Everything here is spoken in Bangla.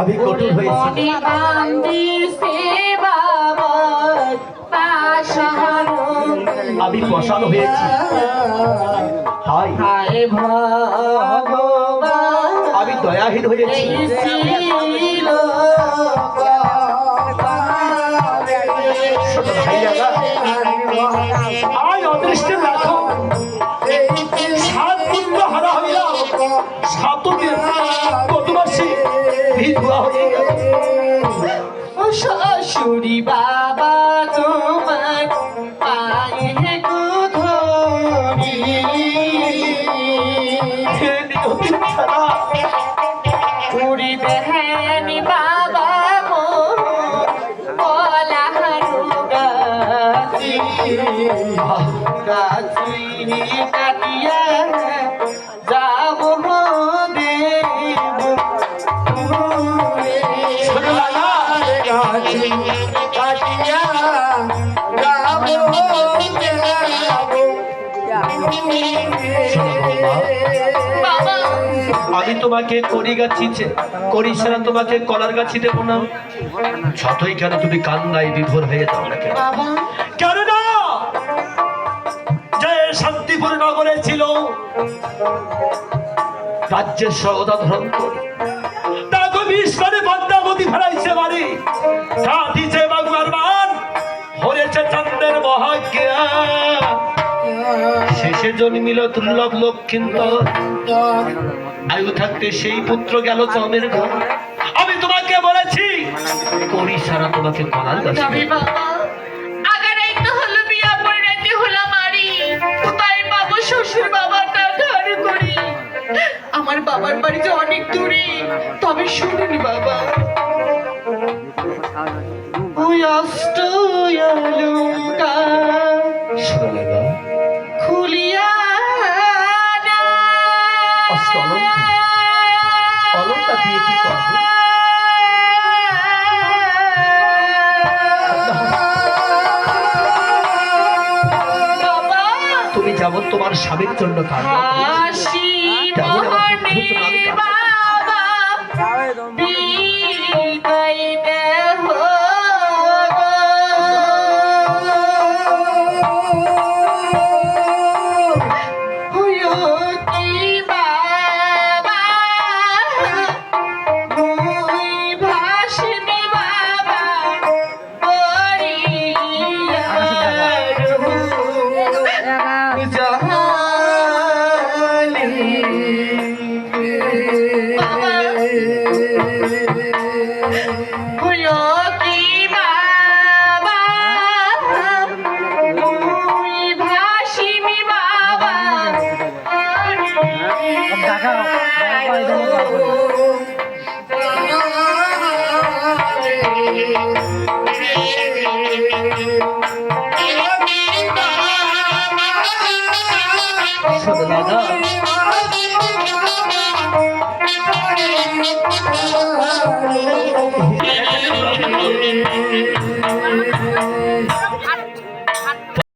আমি কঠোর হয়েছি। পাশানো আমি হয়েছি। হাই আমি দয়াহীন হয়েছি। এই ছিল ছোট ভাই লাগা আজ অদৃষ্টে রাখো হয়ে গেল ও বাবা তোমার পায়ে ধরি হে পুরি বেহেনি বাবা কলা গাছি। গাছি। কাটিয়া বাবা। আমি তোমাকে করি গাছিছে করি সেরা তোমাকে কলার গাছি দেবো না যতই কেন তুমি কান্নায় বিভোর হয়ে যাও না কেন। কেন না যে শান্তিপুর নগরে ছিল রাজ্যের সৌদা ধরন্তর তাকে বিষ করে পদ্মাবতী ফেলাইছে বাড়ি। শেষে জন্মিল দুর্লভ লক্ষিন্তর আয়ু থাকতে সেই পুত্র গেল চমের ঘর আমি তোমাকে বলেছি করি সারা তোমাকে বাবু। শ্বশুর বাবাটা ধার করি? আমার বাবার বাড়ি যে অনেক দূরে তবে শুনুনি বাবা। ওই অষ্ট তুমি যেমন তোমার স্বামীর জন্য কাঁদো ময়দানে গাবো Thank you.